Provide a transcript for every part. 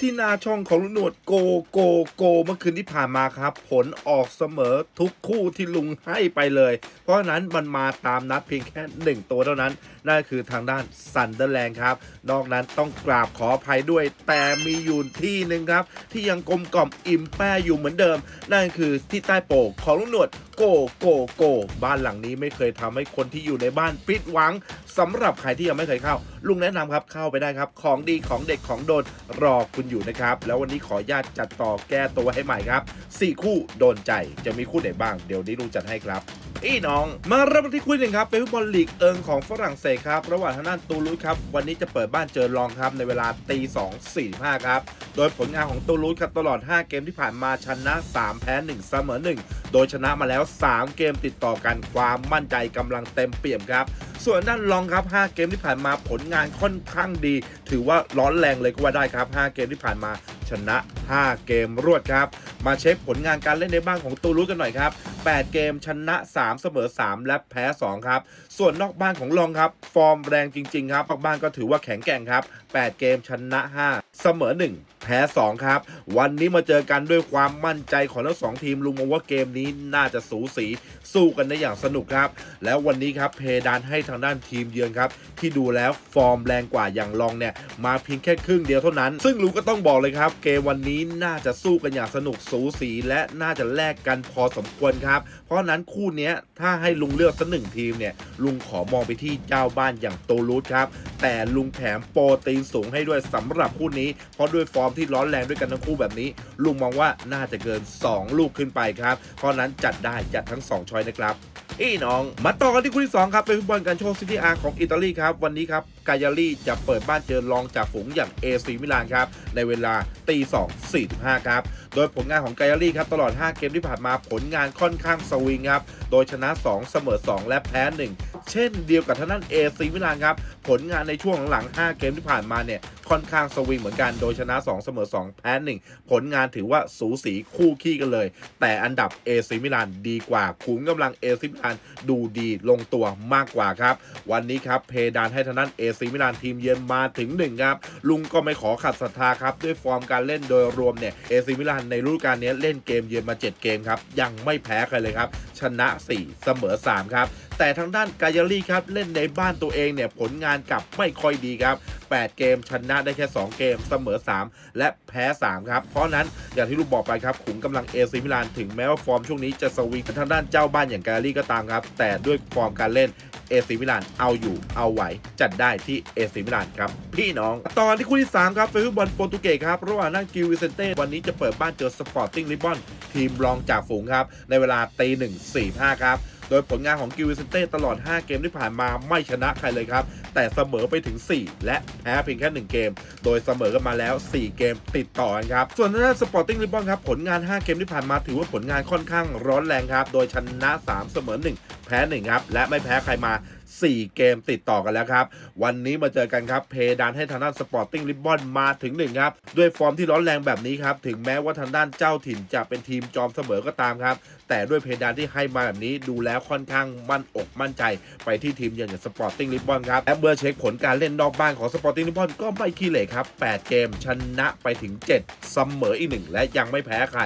ที่หนาช่องของลุงหนวดโกโกโกเมื่อคืนที่ผ่านมาครับ ผลออกเสมอทุกคู่ที่ลุงให้ไปเลย เพราะฉะนั้นมันมาตามนัดเพียงแค่หนึ่งตัวเท่านั้น นั่นคือทางด้านซันเดอร์แลนด์ครับ นอกนั้นต้องกราบขออภัยด้วย แต่มีอยู่ที่หนึ่งครับ ที่ยังกลมกล่อมอิ่มแป้อยู่เหมือนเดิม นั่นคือที่ใต้โปกของลุงหนวด โกโกโกบ้านหลังนี้ไม่เคยทำให้คนที่อยู่ในบ้านผิดหวังสำหรับใครที่ยังไม่เคยเข้า ลุงแนะนำครับเข้าไปได้ครับ ของดีของเด็กของโดนรอคุณอยู่นะครับ แล้ววันนี้ขอญาตจัดต่อแก้ตัวให้ใหม่ครับ 4 คู่โดนใจจะมีคู่ไหนบ้าง เดี๋ยวนี้ลุงจัดให้ครับ พี่น้อง มาเริ่มที่คู่หนึ่งครับเป็นฟุตบอลลีกเอิงของฝรั่งเศสครับระหว่างทางด้านตูลูสครับวันนี้จะเปิดบ้านเจอรองครับในเวลาตีสองสี่ห้าครับโดยผลงานของตูลูสครับตลอด 5 เกมที่ผ่านมาชนะ 3 แพ้ 1 เสมอ 1 โดยชนะมาแล้ว 3 เกมติดต่อกันความมั่นใจกำลังเต็มเปี่ยมครับส่วนด้านรองครับ 5 เกมที่ผ่านมาผลงานค่อนข้างดี ถือว่าร้อนแรงเลยก็ว่าได้ครับ 5 เกมที่ผ่านมาชนะ 5 เกมรวดครับ มาเช็คผลงานการเล่นในบ้านของตูลูสกันหน่อยครับ 8 เกมชนะ 3 เสมอ 3 และแพ้ 2 ครับ ส่วนนอกบ้านของรองครับ ฟอร์มแรงจริง ๆ ครับนอกบ้านก็ถือว่าแข็งแกร่งครับ 8 เกมชนะ 5 เสมอ 1 แพ้ 2 ครับ วันนี้มาเจอกันด้วยความมั่นใจของทั้งสองทีมลุงมองว่าเกมนี้น่าจะสูสีสู้กันได้อย่างสนุกครับ แล้ววันนี้ครับเพดานให้ทางด้านทีมเยือนครับ ที่ดูแล้วฟอร์มแรงกว่าอย่างลองเนี่ย มาเพียงแค่ครึ่งเดียวเท่านั้น ซึ่งลุงก็ต้องบอกเลยครับ เกมวันนี้น่าจะสู้กันอย่างสนุกสูสี และน่าจะแลกกันพอสมควรครับเพราะนั้นคู่นี้ถ้าให้ลุงเลือกสักหนึ่งทีมเนี่ยลุงขอมองไปที่เจ้าบ้านอย่างโตลูสครับ แต่ลุงแถมโปรตีนสูงให้ด้วยสำหรับคู่นี้ เพราะด้วยฟอร์มที่ร้อนแรงด้วยกันทั้งคู่แบบนี้ ลุงมองว่าน่าจะเกิน 2 ลูกขึ้นไปครับ เพราะนั้นจัดได้จัดทั้ง 2 ช้อยนะครับพี่น้อง มาต่อกันที่คู่ที่ 2 ครับ เป็นฟุตบอลการโชว์ซิตี้อาร์ของอิตาลีครับ วันนี้ครับกายาลีจะเปิดบ้านเจอรองจากฝูงอย่างเอซีมิลานครับ ในเวลาตี2 45ครับ โดยผลงานของกายาลีครับ ตลอด 5 เกมที่ผ่านมาผลงานค่อนข้างสวิงครับ โดยชนะ 2 เสมอ 2 และแพ้ 1 เช่นเดียวกับท่างด้นเอซีมิลานครับ ผลงานในช่วงหลังๆ5เกมที่ผ่านมาเนี่ย ค่อนข้างสวิงเหมือนกัน โดยชนะ 2 เสมอ 2 แพ้ 1 ผลงานถือว่าสูสีคู่ขี้กันเลย แต่อันดับเอซิมิลานดีกว่าขุมกำลังเอซิมิลานดูดีลงตัวมากกว่าครับ วันนี้ครับเพดานให้ท่างด้นเอซิมิลานทีมเยือนมาถึง 1 ครับ ลุงก็ไม่ขอขัดศรัทธาครับ ด้วยฟอร์มการเล่นโดยรวมเนี่ยเอซิมิลานในฤดูกาลนี้เล่นเกมเยือนมา 7 เกมครับ ยังไม่แพ้ใครเลยครับ ชนะ 4 เสมอ 3 ครับ แต่ทางด้านกายาลีครับ เล่นในบ้านตัวเองเนี่ย ผลงานกลับไม่ค่อยดีครับ 8 เกมชนะได้แค่ 2 เกมเสมอ 3 และแพ้ 3 ครับ เพราะนั้นอย่างที่ลูกบอกไปครับขุมกำลังเอซิมิลานถึงแม้ว่าฟอร์มช่วงนี้จะสวิงทางด้านเจ้าบ้านอย่างกาลี่ก็ตามครับ แต่ด้วยฟอร์มการเล่นเอซิมิลานเอาอยู่เอาไหวจัดได้ที่เอซิมิลานครับ พี่น้อง ตอนที่คู่ที่ 3 ครับเป็นฟุตบอลโปรตุเกสครับ ระหว่างนั่งกิววิเซนเต้ วันนี้จะเปิดบ้านเจอสปอร์ติ้งลิบอน ทีมรองจากฝูงครับ ในเวลาตีหนึ่งสี่ห้าครับ โดยผลงานของกิววิเซนเต้ตลอด 5 เกมที่ผ่านมาไม่ชนะใครเลยครับ แต่เสมอไปถึง 4 และแพ้เพียงแค่ 1 เกม โดยเสมอกันมาแล้ว 4 เกมติดต่อกันครับ ส่วนทางด้านสปอร์ติ้งลิบอนครับ ผลงาน 5 เกมที่ผ่านมาถือว่าผลงานค่อนข้างร้อนแรงครับ โดยชนะ 3 เสมอ 1 แพ้1ครับ และไม่แพ้ใครมา 4 เกมติดต่อกันแล้วครับ วันนี้มาเจอกันครับ เพดานให้ทางด้านสปอร์ติ้งลิบบอนมาถึง1ครับ ด้วยฟอร์มที่ร้อนแรงแบบนี้ครับ ถึงแม้ว่าทางด้านเจ้าถิ่นจะเป็นทีมจอมเสมอก็ตามครับ แต่ด้วยเพดานที่ให้มาแบบนี้ดูแล้วค่อนข้างมั่นอกมั่นใจไปที่ทีมอย่างสปอร์ติ้งลิบบอนครับและเมื่อเช็คผลการเล่นนอกบ้านของสปอร์ติ้งลิบบอนก็ไม่ขี้เหร่ครับ8เกมชนะไปถึง 7 เสมออีกหนึ่งและยังไม่แพ้ใคร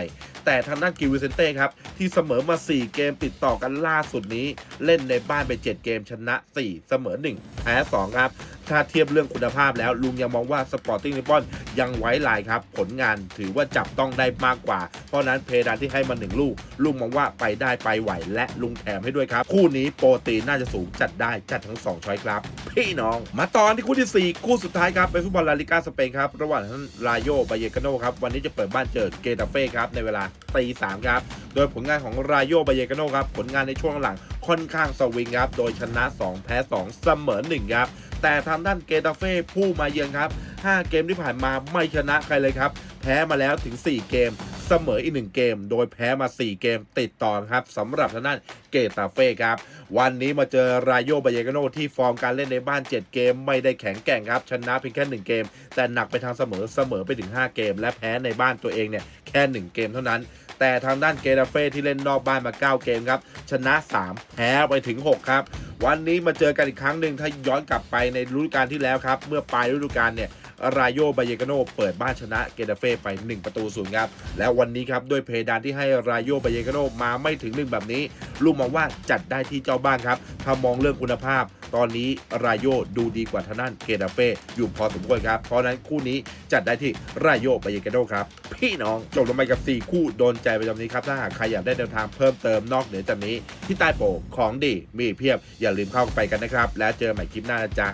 แต่ทางด้านกิวิเซนเต้ครับ ที่เสมอมา 4 เกมติดต่อกันล่าสุดนี้ เล่นในบ้านไป 7 เกมชนะ 4 เสมอ 1 แพ้ 2 ครับ ถ้าเทียบเรื่องคุณภาพแล้วลุงยังมองว่าสปอร์ติ้งลิบอนยังไว้ลายครับ ผลงานถือว่าจับต้องได้มากกว่า เพราะนั้นเพดานที่ให้มา1ลูก ลุงมองว่าไปได้ไปไหวและลุงแถมให้ด้วยครับ คู่นี้โปรตีนน่าจะสูงจัดได้จัดทั้ง 2 ช้อยครับ พี่น้อง มาตอนที่คู่ที่ 4 คู่สุดท้ายครับเป็นฟุตบอลลาลิกาสเปนครับระหว่างทั้งลาโยบาเยกาโนครับวันนี้จะเปิดบ้านเจอเกตาเฟ่ครับในเวลาตีสามครับ โดยผลงานของรายโยบาเยกาโนครับ ผลงานในช่วงหลังค่อนข้างสวิงครับ โดยชนะ 2 แพ้ 2 เสมอ1ครับ แต่ทางด้านเกตาเฟ่ผู้มาเยือนครับ 5 เกมที่ผ่านมาไม่ชนะใครเลยครับ แพ้มาแล้วถึง 4 เกมเสมออีก 1 เกม โดยแพ้มา 4 เกมติดต่อครับสำหรับทางด้านเกตาเฟ่ครับ วันนี้มาเจอรายโยบาเยกาโนที่ฟอร์มการเล่นในบ้าน 7 เกม ไม่ได้แข็งแกร่งครับ ชนะเพียงแค่ 1 เกม แต่หนักไปทางเสมอเสมอไปถึง 5 เกม และแพ้ในบ้านตัวเองเนี่ย ค่ 1 เกมเท่านั้น แต่ทางด้านเกดาเฟ่ที่เล่นนอกบ้านมา 9 เกมครับ ชนะ 3 แพ้ไปถึง 6 ครับวันนี้มาเจอกันอีกครั้งหนึ่งถ้าย้อนกลับไปในฤดูกาลที่แล้วครับ เมื่อปลายฤดูกาลเนี่ยรายโยบายเกโนเปิดบ้านชนะเกตาเฟ่ไป 1 ประตูศูนย์ครับ แล้ววันนี้ครับ ด้วยเพดานที่ให้รายโยบายเกโนมาไม่ถึงหนึ่งแบบนี้ลุงมองว่าจัดได้ที่เจ้าบ้านครับ ถ้ามองเรื่องคุณภาพ ตอนนี้รายโยดูดีกว่าทางด้านเกตาเฟ่อยู่พอสมควรครับ เพราะนั้นคู่นี้จัดได้ที่รายโยบายเกโนครับ พี่น้องจบลงไปกับ 4 คู่โดนใจประจำนี้ครับถ้าหากใครอยากได้แนวทางเพิ่มเติมนอกเหนือจากนี้ที่ใต้โปกของดีมีเพียบอย่าลืมเข้าไปกันนะครับ แล้วเจอใหม่คลิปหน้านะจ๊ะ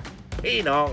พี่น้อง